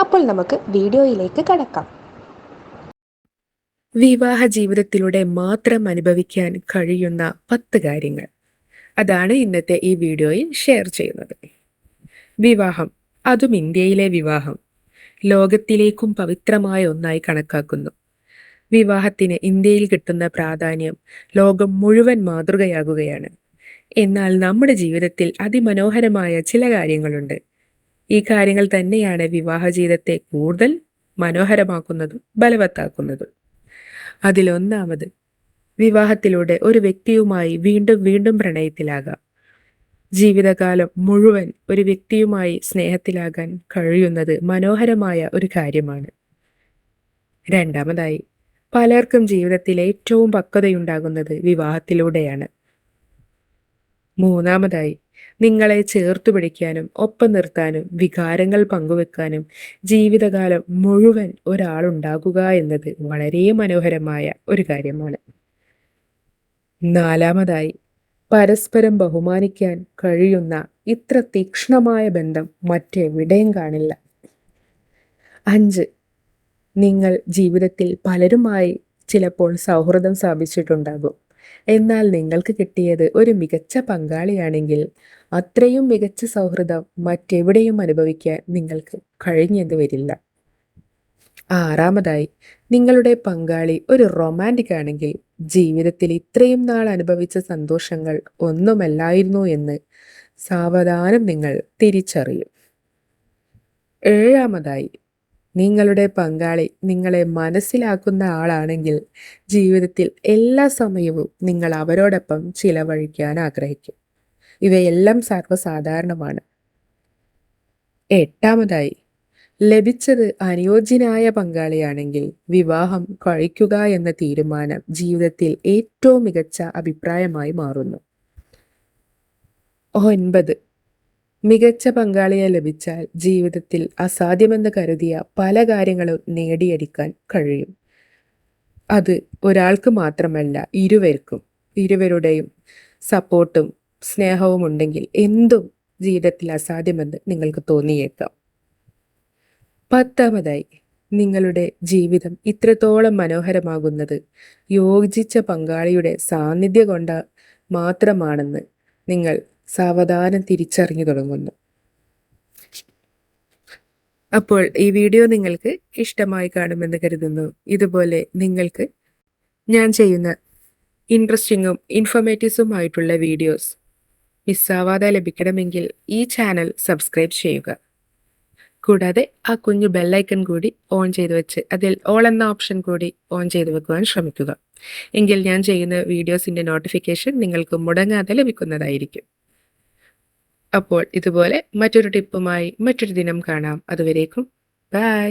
അപ്പോൾ നമുക്ക് വീഡിയോയിലേക്ക് കടക്കാം. വിവാഹ ജീവിതത്തിലൂടെ മാത്രം അനുഭവിക്കാൻ കഴിയുന്ന പത്ത് കാര്യങ്ങൾ. അതാണ് ഇന്നത്തെ ഈ വീഡിയോയിൽ ഷെയർ ചെയ്യുന്നത്. വിവാഹം അതും ഇന്ത്യയിലെ വിവാഹം ലോകത്തിലേക്കും പവിത്രമായ ഒന്നായി കണക്കാക്കുന്നു. വിവാഹത്തിന് ഇന്ത്യയിൽ കിട്ടുന്ന പ്രാധാന്യം ലോകം മുഴുവൻ മാതൃകയാകുകയാണ്. എന്നാൽ നമ്മുടെ ജീവിതത്തിൽ അതിമനോഹരമായ ചില കാര്യങ്ങളുണ്ട്. ഈ കാര്യങ്ങൾ തന്നെയാണ് വിവാഹ ജീവിതത്തെ കൂടുതൽ മനോഹരമാക്കുന്നതും ബലവത്താക്കുന്നതും. അതിലൊന്നാമത് വിവാഹത്തിലൂടെ ഒരു വ്യക്തിയുമായി വീണ്ടും വീണ്ടും പ്രണയത്തിലാകാം. ജീവിതകാലം മുഴുവൻ ഒരു വ്യക്തിയുമായി സ്നേഹത്തിലാകാൻ കഴിയുന്നത് മനോഹരമായ ഒരു കാര്യമാണ്. രണ്ടാമതായി പലർക്കും ജീവിതത്തിൽ ഏറ്റവും പക്വതയുണ്ടാകുന്നത് വിവാഹത്തിലൂടെയാണ്. മൂന്നാമതായി നിങ്ങളെ ചേർത്തു പിടിക്കാനും ഒപ്പം നിർത്താനും വികാരങ്ങൾ പങ്കുവെക്കാനും ജീവിതകാലം മുഴുവൻ ഒരാളുണ്ടാകുക എന്നത് വളരെ മനോഹരമായ ഒരു കാര്യമാണ്. നാലാമതായി പരസ്പരം ബഹുമാനിക്കാൻ കഴിയുന്ന ഇത്ര തീക്ഷ്ണമായ ബന്ധം മറ്റെവിടെയും കാണില്ല. അഞ്ച് നിങ്ങൾ ജീവിതത്തിൽ പലരുമായി ചിലപ്പോൾ സൗഹൃദം സ്ഥാപിച്ചിട്ടുണ്ടാകും. എന്നാൽ നിങ്ങൾക്ക് കിട്ടിയത് ഒരു മികച്ച പങ്കാളിയാണെങ്കിൽ അത്രയും മികച്ച സൗഹൃദം മറ്റെവിടെയും അനുഭവിക്കാൻ നിങ്ങൾക്ക് കഴിഞ്ഞെന്ന് വരില്ല. ആറാമതായി നിങ്ങളുടെ പങ്കാളി ഒരു റൊമാന്റിക് ആണെങ്കിൽ ജീവിതത്തിൽ ഇത്രയും നാൾ അനുഭവിച്ച സന്തോഷങ്ങൾ ഒന്നുമല്ലായിരുന്നു എന്ന് സാവധാനം നിങ്ങൾ തിരിച്ചറിയും. ഏഴാമതായി നിങ്ങളുടെ പങ്കാളി നിങ്ങളെ മനസ്സിലാക്കുന്ന ആളാണെങ്കിൽ ജീവിതത്തിൽ എല്ലാ സമയവും നിങ്ങൾ അവരോടൊപ്പം ചിലവഴിക്കാൻ ആഗ്രഹിക്കും. ഇവയെല്ലാം സർവസാധാരണമാണ്. എട്ടാമതായി ലഭിച്ചത് അനുയോജ്യനായ പങ്കാളിയാണെങ്കിൽ വിവാഹം കഴിക്കുക എന്ന തീരുമാനം ജീവിതത്തിൽ ഏറ്റവും മികച്ച അഭിപ്രായമായി മാറുന്നു. ഒൻപത് മികച്ച പങ്കാളിയെ ലഭിച്ചാൽ ജീവിതത്തിൽ അസാധ്യമെന്ന് കരുതിയ പല കാര്യങ്ങളും നേടിയെടുക്കാൻ കഴിയും. അത് ഒരാൾക്ക് മാത്രമല്ല ഇരുവർക്കും ഇരുവരുടെയും സപ്പോർട്ടും സ്നേഹവും ഉണ്ടെങ്കിൽ എന്തും ജീവിതത്തിൽ അസാധ്യമെന്ന് നിങ്ങൾക്ക് തോന്നിയേക്കാം. പത്താമതായി നിങ്ങളുടെ ജീവിതം ഇത്രത്തോളം മനോഹരമാകുന്നത് യോജിച്ച പങ്കാളിയുടെ സാന്നിധ്യം കൊണ്ട മാത്രമാണെന്ന് നിങ്ങൾ സാവധാനം തിരിച്ചറിഞ്ഞു തുടങ്ങുന്നു. അപ്പോൾ ഈ വീഡിയോ നിങ്ങൾക്ക് ഇഷ്ടമായി കാണുമെന്ന് കരുതുന്നു. ഇതുപോലെ നിങ്ങൾക്ക് ഞാൻ ചെയ്യുന്ന ഇൻട്രസ്റ്റിങ്ങും ഇൻഫോർമേറ്റീവ്സുമായിട്ടുള്ള വീഡിയോസ് മിസ്സാവാതെ ലഭിക്കണമെങ്കിൽ ഈ ചാനൽ സബ്സ്ക്രൈബ് ചെയ്യുക. കൂടാതെ ആ കുഞ്ഞു ബെല്ലൈക്കൺ കൂടി ഓൺ ചെയ്ത് വെച്ച് അതിൽ ഓൾ എന്ന ഓപ്ഷൻ കൂടി ഓൺ ചെയ്ത് വെക്കുവാൻ ശ്രമിക്കുക. എങ്കിൽ ഞാൻ ചെയ്യുന്ന വീഡിയോസിന്റെ നോട്ടിഫിക്കേഷൻ നിങ്ങൾക്ക് മുടങ്ങാതെ ലഭിക്കുന്നതായിരിക്കും. അപ്പോൾ ഇതുപോലെ മറ്റൊരു ടിപ്പുമായി മറ്റൊരു ദിനം കാണാം. അതുവരേക്കും ബൈ.